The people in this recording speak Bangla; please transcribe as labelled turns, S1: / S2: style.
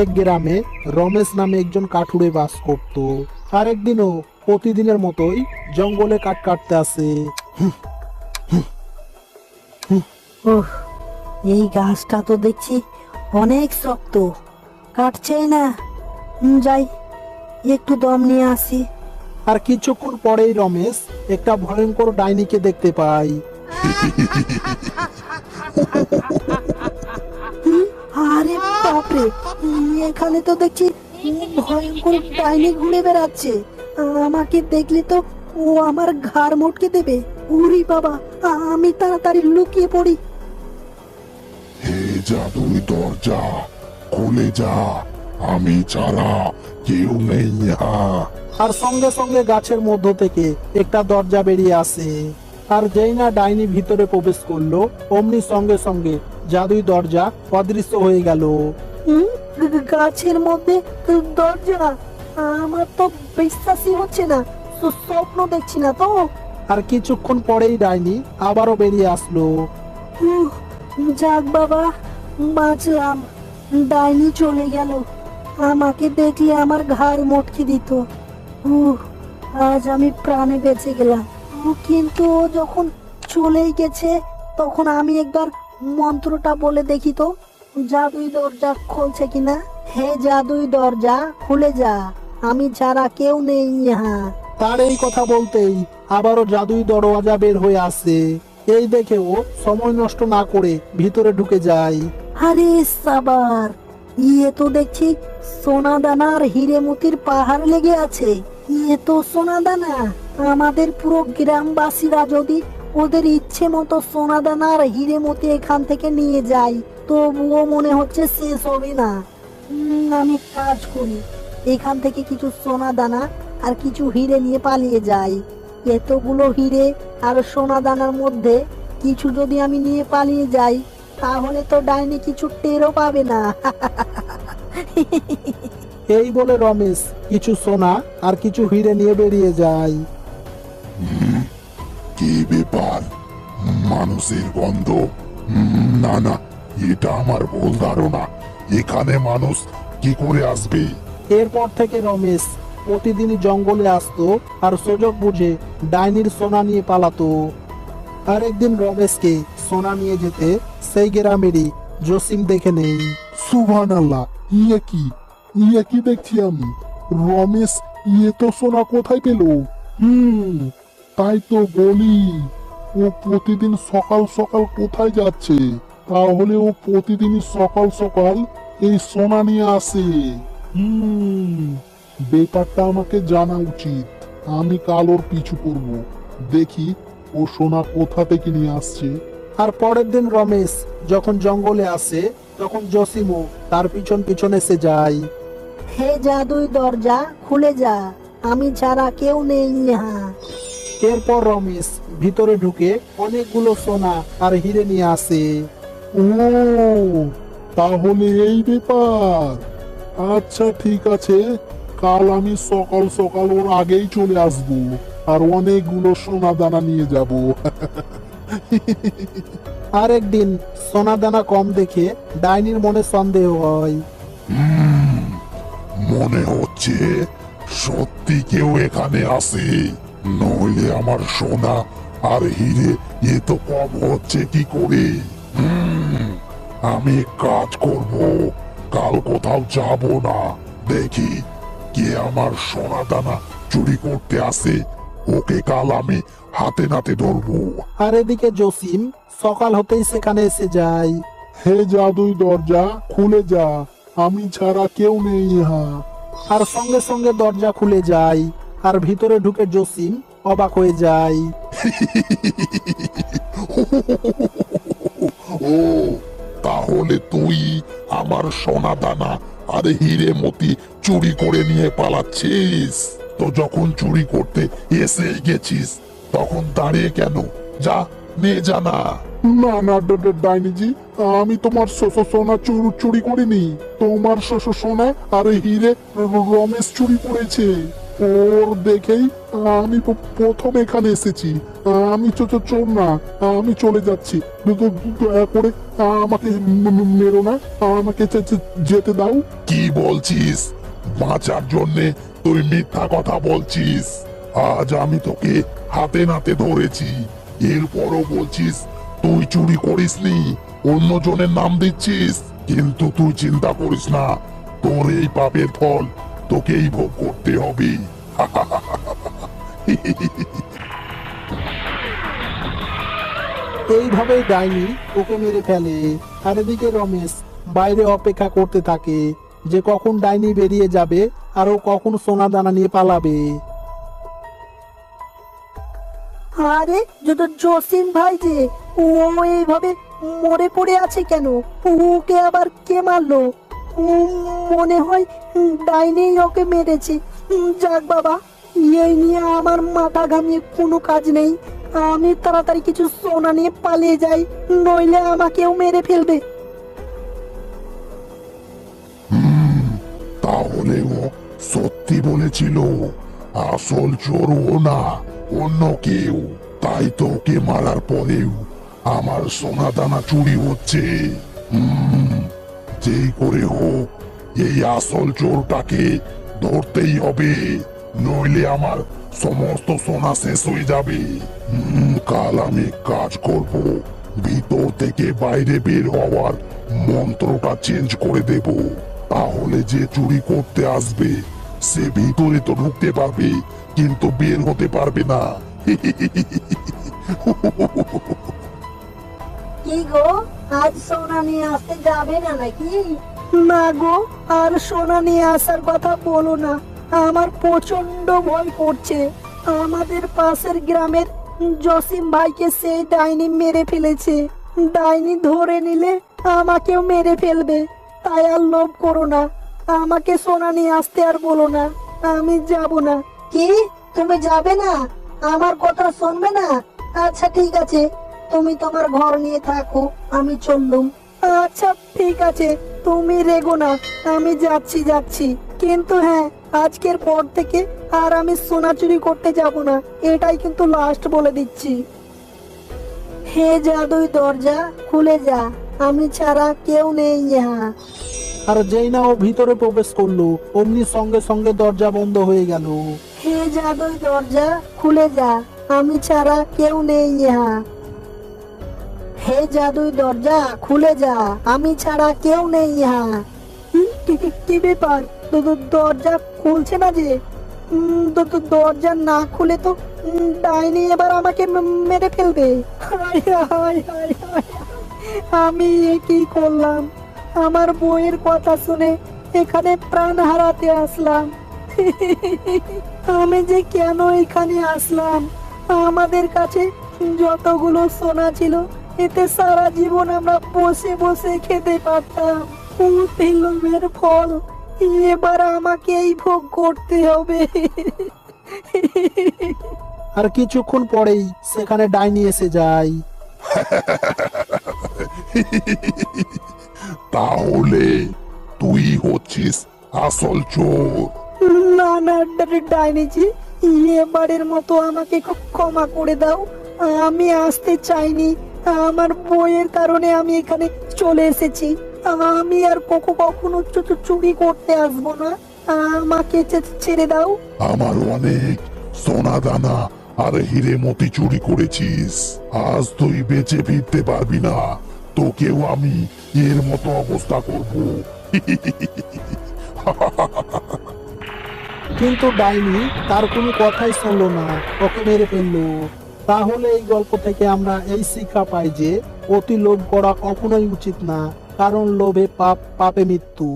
S1: এক গ্রামে রমেশ নামে একজন কাঠুরে বাস করত। আর একদিনও প্রতিদিনের মতোই জঙ্গলে কাঠ কাটতে আসে।
S2: ওহ এই গাছটা তো দেখছি অনেক শক্ত কাটছেই না। যাই একটু দম নিয়ে আসি।
S1: আর কিছুক্ষণ পরেই রমেশ একটা ভয়ঙ্কর ডাইনিকে দেখতে পায়।
S2: আরে বাপরে এখানে তো দেখছি ভয়ঙ্কর ডাইনি ঘুরে বেড়াচ্ছে। আমাকে দেখলে তো ও আমার ঘাড় মোটকে দেবে। উরি বাবা আমি তাড়াতাড়ি লুকিয়ে পড়ি।
S3: হে জাদুই দরজা খুলে যা। আমি ছাড়া কেউ নেই
S1: আর সঙ্গে সঙ্গে গাছের মধ্য থেকে একটা দরজা বেরিয়ে আসে। আর যেই না ডাইনি ভিতরে প্রবেশ করল অমনি সঙ্গে সঙ্গে জাদুই দরজা অদৃশ্য হয়ে গেল।
S2: হুম, গাছের মধ্যে দরজা আমার তো বিশ্বাসই হচ্ছে না স- স্বপ্ন দেখছি না তো।
S1: আর কিছুক্ষণ পরেই ডাইনি আবারও বেরিয়ে আসলো।
S2: উহ, যাক বাবা বাঁচলাম। ডাইনি চলে গেল। আমাকে দেখলে আমার ঘাড় মটকে দিত। উহ, আজ আমি প্রাণে বেঁচে গেলাম। উহ, কিন্তু ও যখন চলেই গেছে তখন আমি একবার মন্ত্রটা বলে দেখি তো। জাদুই দরজা খুলছে কিনা? হে জাদুই দরজা খুলে যা। আমি ছাড়া কেউ নেই ইহা।
S1: তার এই কথা বলতেই আবারও জাদুই দরওয়াজা বের হয়ে আসে। এই দেখে ও সময় নষ্ট না করে ভিতরে ঢুকে যায়।
S2: আরে সাবার ইয়ে তো দেখছি সোনা দানা আর হিরে মতির পাহাড় লেগে আছে। ইয়ে তো সোনা দানা আমাদের পুরো গ্রামবাসীরা যদি ওদের ইচ্ছে মতো সোনা দানা আর হিরে মতি এখান থেকে নিয়ে যাই। তবুও মনে হচ্ছে শেষ হবে না। আমি কাজ করি। এখান থেকে কিছু সোনা দানা আর কিছু হিরে নিয়ে পালিয়ে যাই। এতগুলো হিরে আর সোনা দানার মধ্যে কিছু যদি আমি নিয়ে পালিয়ে যাই তাহলে তো ডাইনি কিছু টেরও পাবে না।
S1: এই বলে রমেশ কিছু সোনা আর কিছু হিরে নিয়ে বেরিয়ে যায়।
S3: কি ব্যাপার? মানুষের গন্ধ? না না এটা আমার ভুল ধারণা। এখানে মানুষ কি করে আসবে?
S1: এরপর থেকে রমেশ প্রতিদিনই জঙ্গলে আসতো আর সুযোগ বুঝে ডাইনির সোনা নিয়ে পালাতো। আর একদিন রমেশকে সোনা নিয়ে যেতে সেই গ্রামেরই জসিম দেখে নেই।
S3: সুভান আল্লাহ ইয়ে কি? ইয়ে কি দেখছি আমি? রমেশ ইয়ে তো সোনা কোথায় পেল? হুম তাই তো বলি ও প্রতিদিন সকাল সকাল কোথায় যাচ্ছে? তাহলে ও প্রতিদিনই সকাল সকাল এই সোনা নিয়ে আসে। হুম ব্যাপারটা আমাকে জানা উচিত। আমি কাল ওর পিছু করব। দেখি ও সোনা কোথা থেকে নিয়ে আসছে।
S1: আর পরের দিন রমেশ যখন জঙ্গলে আসে তখন জসিমও তার পিছন পিছন এসে যায়।
S2: হে জাদুই দরজা খুলে যা। আমি ছাড়া কেউ নেই ইহা।
S1: এরপর রমেশ ভিতরে ঢুকে অনেকগুলো সোনা আর হিরে নিয়ে আসে।
S3: ও তাহলে এই ব্যাপার। আচ্ছা ঠিক আছে। কাল আমি সকাল সকাল ওর আগেই চলে আসব আর অনেকগুলো সোনা দানা নিয়ে যাব।
S1: আর একদিন সোনা দানা কম দেখে ডাইনির মনে সন্দেহ হয়।
S3: মনে হচ্ছে সত্যি কেউ এখানে আসে। নইলে আমার সোনা আর হিরে এ তো কম হচ্ছে কি করে? আমি কাজ করব। কাল কোথাও যাব না। দেখি কে আমার সোনা দানা চুরি করতে আসে। ওকে কাল আমি হাতে নাতে ধরবো।
S1: আর এদিকে জসিম সকাল হতেই সেখানে এসে যায়।
S3: হে জাদুই দরজা খুলে যা। আমি ছাড়া কেউ নেই ইহা।
S1: আর সঙ্গে সঙ্গে দরজা খুলে যায়। আর ভিতরে ঢুকে জসিম অবাক হয়ে যায়।
S3: ও তাহলে তুই আমার সোনা দানা আর হিরে মতি চুরি করে নিয়ে পালাচ্ছিস? তো যখন চুরি করতে এসে গেছিস তখন দাঁড়িয়ে কেন? যা নে। জানা না না ডাইনিজি আমি তোমার সোনা চুরি করিনি। তোমার সোনা আর হিরে রমেশ চুরি করেছে। ওর দেখেই আমি প্রথম এখানে এসেছি। আমি না, আমি চলে যাচ্ছি। দয়া করে আমাকে মেরো না, আমাকে যেতে দাও। কি বলছিস? বাঁচার জন্যে তুই মিথ্যা কথা বলছিস। আজ আমি তোকে হাতে নাতে ধরেছি। এরপরও বলছিস, তুই চুরি করিসনি অন্য জনের নাম দিচ্ছিস। কিন্তু তুই চিন্তা করিস না, তোর এই পাপের ফল তোকেই ভোগ করতে হবে।
S1: এইভাবেই ডাইনি ওকে মেরে ফেলে। আর এদিকে রমেশ বাইরে অপেক্ষা করতে থাকে যে কখন ডাইনি বেরিয়ে যাবে আর ও কখন সোনা দানা নিয়ে পালাবে।
S2: আরে যত জসিম ভাই যে ও এইভাবে মরে পড়ে আছে কেন? ওকে আবার কে মারলো? মনে হয় উম, ডাইনি ওকে মেরেছে। যাক বাবা এই নিয়ে আমার মাথা ঘামিয়ে কোনো কাজ নেই। আমি তাড়াতাড়ি কিছু সোনা নিয়ে পালিয়ে যাই নইলে আমাকেও মেরে ফেলবে।
S3: তাহলে ও সত্যি বলেছিল আসল চোর ও না অন্য কেউ। তাই তো ওকে মারার পরেও আমার সোনা দানা চুরি হচ্ছে। হুম, যেই করে হোক, এই আসল চোরটাকে ধরতেই হবে, নইলে আমার সমস্ত সোনা শেষ হয়ে যাবে। কাল আমি কাজ করব, ভিতর থেকে বাইরে বের হওয়ার মন্ত্রটা চেঞ্জ করে দেব। তাহলে যে চুরি করতে আসবে, সে ভিতরে তো ঢুকতে পারবে, কিন্তু বের হতে পারবে না।
S2: কি গো? আজ সোনা নিয়ে আসতে যাবে না নাকি? না গো আর সোনা নিয়ে আসার কথা বলো না। আমার প্রচণ্ড ভয় করছে। আমাদের পাশের গ্রামের জসিম ভাইকে সেই ডাইনি মেরে ফেলেছে। ডাইনি ধরে নিলে আমাকেও মেরে ফেলবে। তাই আর লোভ করো না। আমাকে সোনা নিয়ে আসতে আর বলো না। আমি যাব না। কি? তুমি যাবে না? আমার কথা শুনবে না? আচ্ছা ঠিক আছে। তুমি তোমার ঘর নিয়ে থাকো আমি চললুম। আচ্ছা ঠিক আছে তুমি রেগো না আমি যাচ্ছি যাচ্ছি। কিন্তু হ্যাঁ আজকের পর থেকে আর আমি সোনা চুরি করতে যাব না এটাই কিন্তু লাস্ট বলে দিচ্ছি। হে জাদুই দরজা খুলে যা আমি ছাড়া কেউ নেই ইহা।
S1: আর যেই না ও ভিতরে প্রবেশ করল অমনি সঙ্গে সঙ্গে দরজা বন্ধ হয়ে গেল।
S2: হে জাদুই দরজা খুলে যা আমি ছাড়া কেউ নেই ইহা। হে জাদুই দরজা, খুলে যা। আমি ছাড়া কেউ নেই ইহা। কি ব্যাপার? দরজা খুলছে না যে? দরজা না খুলে তো ডাইনি এবার আমাকে মেরে ফেলবে। আমি কি করলাম? আমার বইয়ের কথা শুনে এখানে প্রাণ হারাতে আসলাম। আমি যে কেন এখানে আসলাম? আমাদের কাছে যতগুলো সোনা ছিল এতে সারা জীবন আমরা বসে বসে খেতে পারতাম। লোভের ফল। এবার আমাকেই ভোগ করতে হবে।
S1: আর কিছুক্ষণ পরেই সেখানে ডাইনি এসে যায়।
S3: তাহলে তুই হচ্ছিস আসল চোর।
S2: না না ডাইনিজি এবারের মতো আমাকে খুব ক্ষমা করে দাও। আমি আসতে চাইনি। আমার বইয়ের কারণে আমি এখানে চলে এসেছি। আমি আর কখনো কখনো চুরি করতে আসব না। আমাকে ছেড়ে দাও।
S3: আমার অনেক সোনা দানা আর হিরে মতি চুরি করেছিস। আজ তুই বেঁচে ফিরতে পারবি না। তোকেও আমি এর মতো অবস্থা করব।
S1: কিন্তু ডাইনি তার কোনো কথাই শুনলো না। ওকে মেরে ফেলল। তাহলে এই গল্প থেকে আমরা এই শিক্ষা পাই যে অতি লোভ করা কখনোই উচিত না, কারণ লোভে পাপ, পাপে মৃত্যু।